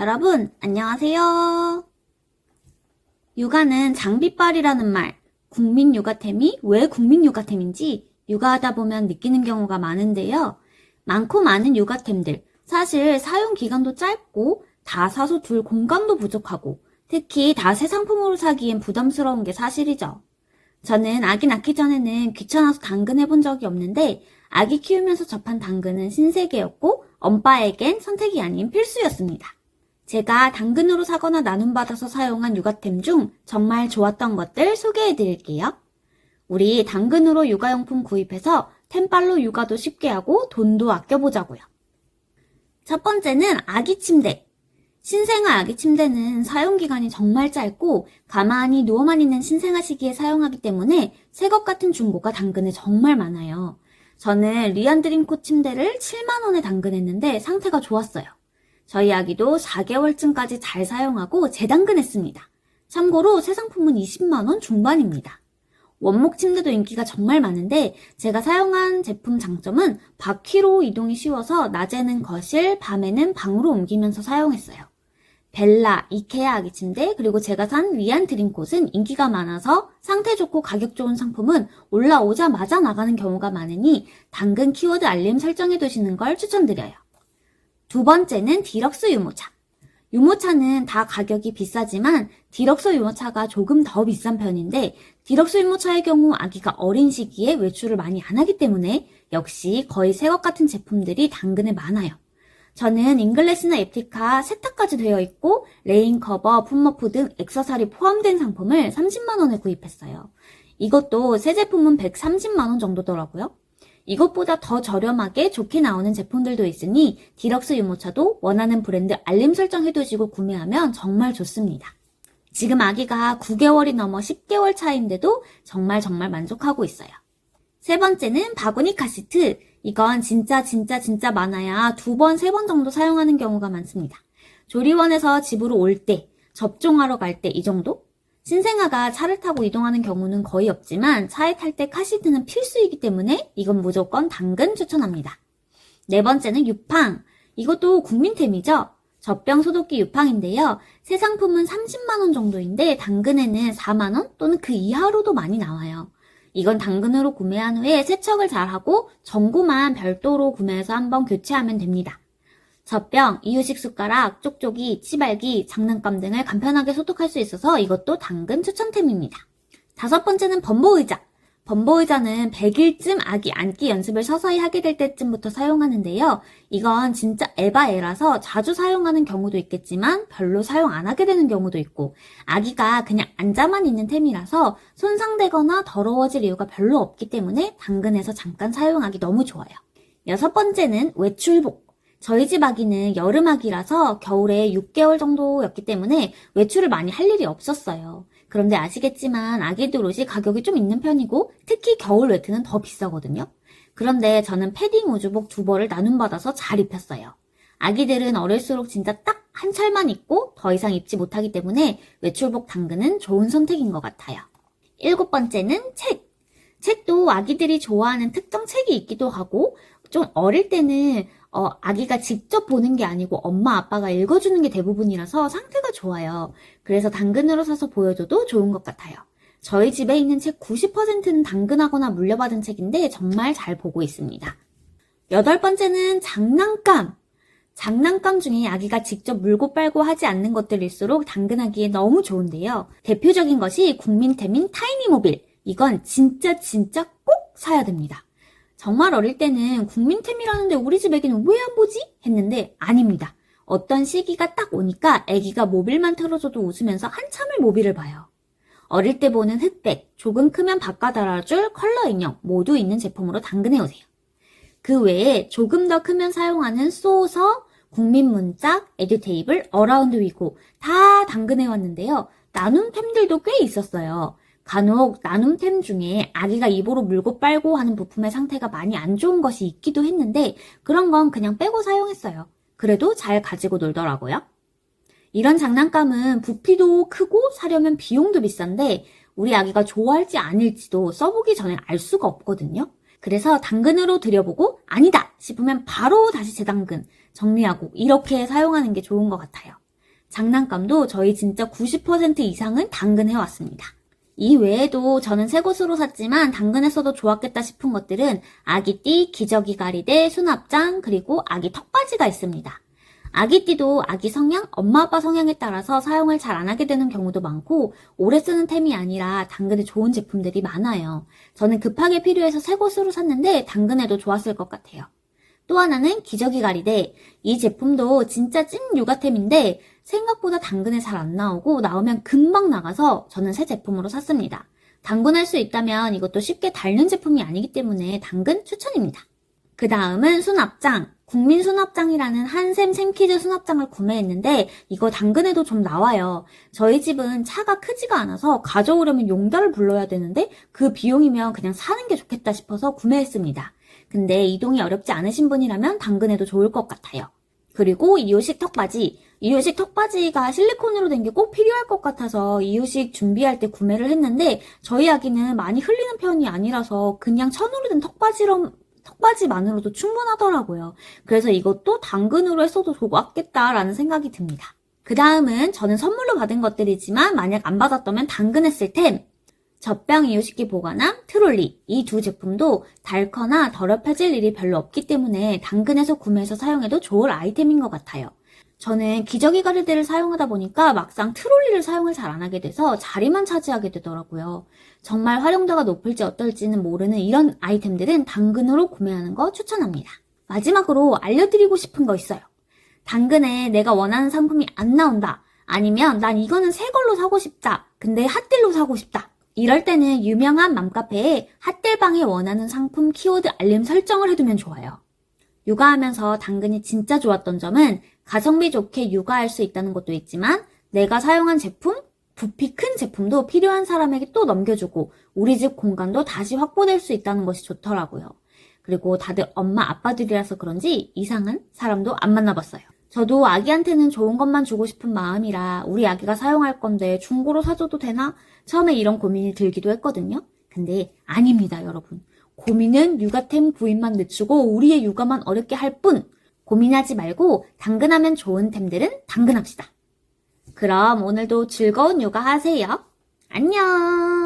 여러분, 안녕하세요. 육아는 장비빨이라는 말, 국민 육아템이 왜 국민 육아템인지 육아하다 보면 느끼는 경우가 많은데요. 많고 많은 육아템들, 사실 사용 기간도 짧고 다 사서 둘 공간도 부족하고 특히 다 새 상품으로 사기엔 부담스러운 게 사실이죠. 저는 아기 낳기 전에는 귀찮아서 당근 해본 적이 없는데 아기 키우면서 접한 당근은 신세계였고 엄빠에겐 선택이 아닌 필수였습니다. 제가 당근으로 사거나 나눔받아서 사용한 육아템 중 정말 좋았던 것들 소개해 드릴게요. 우리 당근으로 육아용품 구입해서 템빨로 육아도 쉽게 하고 돈도 아껴보자고요. 첫 번째는 아기 침대. 신생아 아기 침대는 사용기간이 정말 짧고 가만히 누워만 있는 신생아 시기에 사용하기 때문에 새 것 같은 중고가 당근에 정말 많아요. 저는 리안드림코 침대를 7만원에 당근했는데 상태가 좋았어요. 저희 아기도 4개월쯤까지 잘 사용하고 재당근했습니다. 참고로 새 상품은 20만원 중반입니다. 원목 침대도 인기가 정말 많은데 제가 사용한 제품 장점은 바퀴로 이동이 쉬워서 낮에는 거실, 밤에는 방으로 옮기면서 사용했어요. 벨라, 이케아 아기 침대, 그리고 제가 산 위안 드림콧은 인기가 많아서 상태 좋고 가격 좋은 상품은 올라오자마자 나가는 경우가 많으니 당근 키워드 알림 설정해 두시는 걸 추천드려요. 두 번째는 디럭스 유모차. 유모차는 다 가격이 비싸지만 디럭스 유모차가 조금 더 비싼 편인데 디럭스 유모차의 경우 아기가 어린 시기에 외출을 많이 안 하기 때문에 역시 거의 새 것 같은 제품들이 당근에 많아요. 저는 잉글래스나 에티카 세탁까지 되어 있고 레인 커버, 풋머프 등 액세서리 포함된 상품을 30만 원에 구입했어요. 이것도 새 제품은 130만 원 정도더라고요. 이것보다 더 저렴하게 좋게 나오는 제품들도 있으니 디럭스 유모차도 원하는 브랜드 알림 설정 해두시고 구매하면 정말 좋습니다. 지금 아기가 9개월이 넘어 10개월 차인데도 정말 정말 만족하고 있어요. 세 번째는 바구니 카시트. 이건 진짜 진짜 진짜 많아야 두 번, 세 번 정도 사용하는 경우가 많습니다. 조리원에서 집으로 올 때, 접종하러 갈 때 이 정도? 신생아가 차를 타고 이동하는 경우는 거의 없지만 차에 탈 때 카시트는 필수이기 때문에 이건 무조건 당근 추천합니다. 네 번째는 유팡. 이것도 국민템이죠? 젖병 소독기 유팡인데요. 새 상품은 30만원 정도인데 당근에는 4만원 또는 그 이하로도 많이 나와요. 이건 당근으로 구매한 후에 세척을 잘하고 전구만 별도로 구매해서 한번 교체하면 됩니다. 젖병, 이유식 숟가락, 쪽쪽이, 치발기, 장난감 등을 간편하게 소독할 수 있어서 이것도 당근 추천템입니다. 다섯 번째는 범보의자. 범보의자는 100일쯤 아기 앉기 연습을 서서히 하게 될 때쯤부터 사용하는데요. 이건 진짜 에바에라서 자주 사용하는 경우도 있겠지만 별로 사용 안 하게 되는 경우도 있고 아기가 그냥 앉아만 있는 템이라서 손상되거나 더러워질 이유가 별로 없기 때문에 당근에서 잠깐 사용하기 너무 좋아요. 여섯 번째는 외출복. 저희 집 아기는 여름 아기라서 겨울에 6개월 정도였기 때문에 외출을 많이 할 일이 없었어요. 그런데 아시겠지만 아기들 옷이 가격이 좀 있는 편이고 특히 겨울 외투는 더 비싸거든요. 그런데 저는 패딩 우주복 두 벌을 나눔받아서 잘 입혔어요. 아기들은 어릴수록 진짜 딱 한 철만 입고 더 이상 입지 못하기 때문에 외출복 당근은 좋은 선택인 것 같아요. 일곱 번째는 책. 책도 아기들이 좋아하는 특정 책이 있기도 하고 좀 어릴 때는 어, 아기가 직접 보는 게 아니고 엄마 아빠가 읽어주는 게 대부분이라서 상태가 좋아요. 그래서 당근으로 사서 보여줘도 좋은 것 같아요. 저희 집에 있는 책 90%는 당근하거나 물려받은 책인데 정말 잘 보고 있습니다. 여덟 번째는 장난감. 장난감 중에 아기가 직접 물고 빨고 하지 않는 것들일수록 당근하기에 너무 좋은데요. 대표적인 것이 국민템인 타이니 모빌. 이건 진짜 진짜 꼭 사야 됩니다. 정말 어릴 때는 국민템이라는데 우리 집 애기는 왜 안 보지? 했는데 아닙니다. 어떤 시기가 딱 오니까 애기가 모빌만 틀어줘도 웃으면서 한참을 모빌을 봐요. 어릴 때 보는 흑백, 조금 크면 바꿔 달아줄 컬러 인형 모두 있는 제품으로 당근해오세요. 그 외에 조금 더 크면 사용하는 소서, 국민문짝, 에듀테이블, 어라운드 위고 다 당근해왔는데요. 나눔 템들도 꽤 있었어요. 간혹 나눔템 중에 아기가 입으로 물고 빨고 하는 부품의 상태가 많이 안 좋은 것이 있기도 했는데 그런 건 그냥 빼고 사용했어요. 그래도 잘 가지고 놀더라고요. 이런 장난감은 부피도 크고 사려면 비용도 비싼데 우리 아기가 좋아할지 아닐지도 써보기 전에 알 수가 없거든요. 그래서 당근으로 들여보고 아니다 싶으면 바로 다시 재당근 정리하고 이렇게 사용하는 게 좋은 것 같아요. 장난감도 저희 진짜 90% 이상은 당근해왔습니다. 이 외에도 저는 새 곳으로 샀지만 당근했어도 좋았겠다 싶은 것들은 아기띠, 기저귀 가리대, 수납장, 그리고 아기 턱받이가 있습니다. 아기띠도 아기 성향, 엄마 아빠 성향에 따라서 사용을 잘 안 하게 되는 경우도 많고 오래 쓰는 템이 아니라 당근에 좋은 제품들이 많아요. 저는 급하게 필요해서 새 곳으로 샀는데 당근에도 좋았을 것 같아요. 또 하나는 기저귀 가리대. 이 제품도 진짜 찐 육아템인데 생각보다 당근에 잘 안 나오고 나오면 금방 나가서 저는 새 제품으로 샀습니다. 당근할 수 있다면 이것도 쉽게 닳는 제품이 아니기 때문에 당근 추천입니다. 그 다음은 수납장. 국민 수납장이라는 한샘 샘키즈 수납장을 구매했는데 이거 당근에도 좀 나와요. 저희 집은 차가 크지가 않아서 가져오려면 용달을 불러야 되는데 그 비용이면 그냥 사는 게 좋겠다 싶어서 구매했습니다. 근데 이동이 어렵지 않으신 분이라면 당근에도 좋을 것 같아요. 그리고 이유식 턱바지. 이유식 턱바지가 실리콘으로 된 게 꼭 필요할 것 같아서 이유식 준비할 때 구매를 했는데 저희 아기는 많이 흘리는 편이 아니라서 그냥 천으로 된 턱바지로 턱바지만으로도 충분하더라고요. 그래서 이것도 당근으로 했어도 좋았겠다라는 생각이 듭니다. 그 다음은 저는 선물로 받은 것들이지만 만약 안 받았다면 당근했을 템. 젖병 이유식기 보관함, 트롤리 이 두 제품도 닳거나 더럽혀질 일이 별로 없기 때문에 당근에서 구매해서 사용해도 좋을 아이템인 것 같아요. 저는 기저귀 가리대를 사용하다 보니까 막상 트롤리를 사용을 잘 안 하게 돼서 자리만 차지하게 되더라고요. 정말 활용도가 높을지 어떨지는 모르는 이런 아이템들은 당근으로 구매하는 거 추천합니다. 마지막으로 알려드리고 싶은 거 있어요. 당근에 내가 원하는 상품이 안 나온다. 아니면 난 이거는 새 걸로 사고 싶다. 근데 핫딜로 사고 싶다. 이럴 때는 유명한 맘카페에 핫딜방에 원하는 상품 키워드 알림 설정을 해두면 좋아요. 육아하면서 당근이 진짜 좋았던 점은 가성비 좋게 육아할 수 있다는 것도 있지만 내가 사용한 제품, 부피 큰 제품도 필요한 사람에게 또 넘겨주고 우리 집 공간도 다시 확보될 수 있다는 것이 좋더라고요. 그리고 다들 엄마 아빠들이라서 그런지 이상한 사람도 안 만나봤어요. 저도 아기한테는 좋은 것만 주고 싶은 마음이라 우리 아기가 사용할 건데 중고로 사줘도 되나? 처음에 이런 고민이 들기도 했거든요. 근데 아닙니다, 여러분. 고민은 육아템 구입만 늦추고 우리의 육아만 어렵게 할 뿐. 고민하지 말고 당근하면 좋은 템들은 당근합시다. 그럼 오늘도 즐거운 육아 하세요. 안녕!